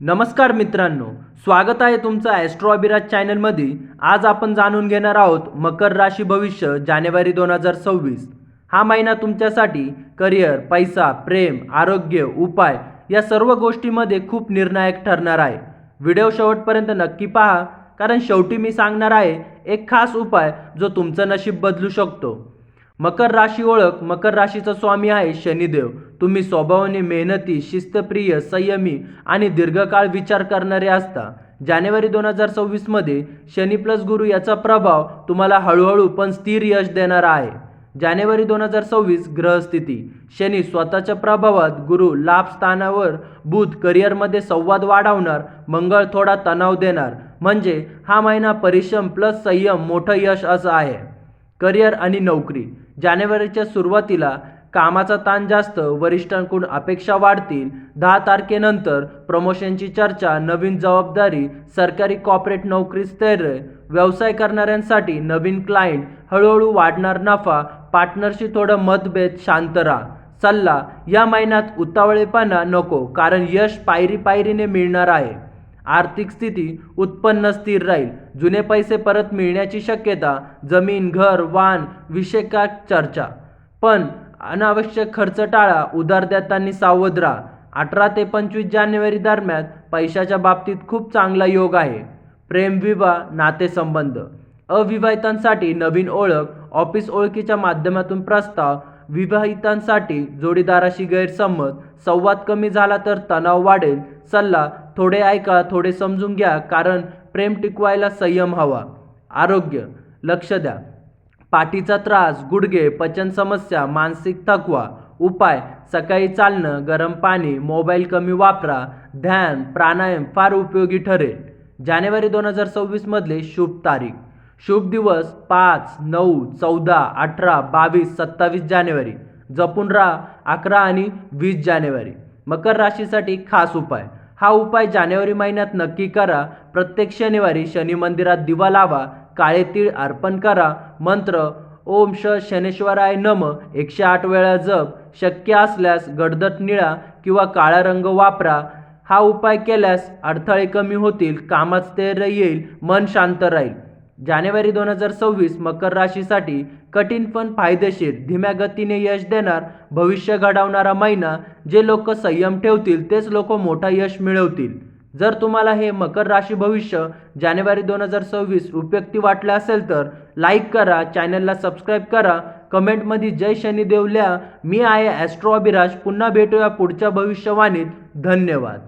नमस्कार मित्रांनो स्वागत आहे तुमचं ॲस्ट्रो अभिराज चॅनलमध्ये आज आपण जाणून घेणार आहोत मकर राशी भविष्य जानेवारी दोन हजार सव्वीस. हा महिना तुमच्यासाठी करिअर पैसा प्रेम आरोग्य उपाय या सर्व गोष्टीमध्ये खूप निर्णायक ठरणार आहे. व्हिडिओ शेवटपर्यंत नक्की पहा कारण शेवटी मी सांगणार आहे एक खास उपाय जो तुमचं नशीब बदलू शकतो. मकर राशी ओळख मकर राशीचा स्वामी आहे शनिदेव. तुम्ही स्वभावाने मेहनती शिस्तप्रिय संयमी आणि दीर्घकाळ विचार करणारे असता. जानेवारी दोन हजार सव्वीसमध्ये शनी प्लस गुरु याचा प्रभाव तुम्हाला हळूहळू पण स्थिर यश देणारा आहे. जानेवारी दोन हजार सव्वीस ग्रहस्थिती. शनी स्वतःच्या प्रभावात गुरु लाभ स्थानावर बुध करिअरमध्ये संवाद वाढवणार मंगळ थोडा तणाव देणार. म्हणजे हा महिना परिश्रम प्लस संयम मोठं यश असं आहे. करिअर आणि नोकरी. जानेवारीच्या सुरुवातीला कामाचा ताण जास्त वरिष्ठांकडून अपेक्षा वाढतील. दहा तारखेनंतर प्रमोशनची चर्चा नवीन जबाबदारी सरकारी कॉर्पोरेट नोकरी स्थैर्य व्यवसाय करणाऱ्यांसाठी नवीन क्लायंट हळूहळू वाढणार नफा पार्टनरशी थोडं मतभेद शांत राहा. सल्ला या महिन्यात उतावळेपणा नको कारण यश पायरी पायरीने मिळणार आहे. आर्थिक स्थिती उत्पन्न स्थिर राहील. जुने पैसे परत मिळण्याची शक्यता जमीन घर वाहन विषयका चर्चा. पण अनावश्यक खर्च टाळा उधार देताना सावध राहा. अठरा ते पंचवीस जानेवारी दरम्यान पैशाच्या बाबतीत खूप चांगला योग आहे. प्रेमविवाह नातेसंबंध. अविवाहितांसाठी नवीन ओळख ऑफिस ओळखीच्या माध्यमातून प्रस्ताव विवाहितांसाठी जोडीदाराशी गैरसमज संवाद कमी झाला तर तणाव वाढेल. सल्ला थोडे ऐका थोडे समजून घ्या कारण प्रेम टिकवायला संयम हवा. आरोग्य लक्ष द्या. पाठीचा त्रास गुडघे पचन समस्या मानसिक थकवा. उपाय सकाळी चालणं गरम पाणी मोबाईल कमी वापरा. ध्यान प्राणायाम फार उपयोगी ठरेल. जानेवारी दोन हजार सव्वीसमधले शुभ तारीख. शुभ दिवस पाच नऊ चौदा अठरा बावीस सत्तावीस जानेवारी. जपून राहा अकरा आणि वीस जानेवारी. मकर राशीसाठी खास उपाय. हा उपाय जानेवारी महिन्यात नक्की करा. प्रत्येक शनिवारी शनी मंदिरात दिवा लावा. काळे तीळ अर्पण करा. मंत्र ओम श शनेश्वराय नम एकशे आठ वेळा जप. शक्य असल्यास गडदट निळा किंवा काळा रंग वापरा. हा उपाय केल्यास अडथळे कमी होतील कामात स्थैर्य येईल मन शांत राहील. जानेवारी दोन हजार सव्वीस मकर राशीसाठी कठीण पण फायदेशीर धीम्या गतीने यश देणार भविष्य घडवणारा महिना जे लोक संयम ठेवतील तेच लोक मोठा यश मिळवतील. जर तुम्हाला हे मकर राशी भविष्य जानेवारी दोन हजार सव्वीस उपयुक्ती वाटले असेल तर लाईक करा चॅनलला सबस्क्राईब करा. कमेंटमध्ये जय शनिदेव लिहा. मी आहे ॲस्ट्रो अभिराज. पुन्हा भेटूया पुढच्या भविष्यवाणीत. धन्यवाद.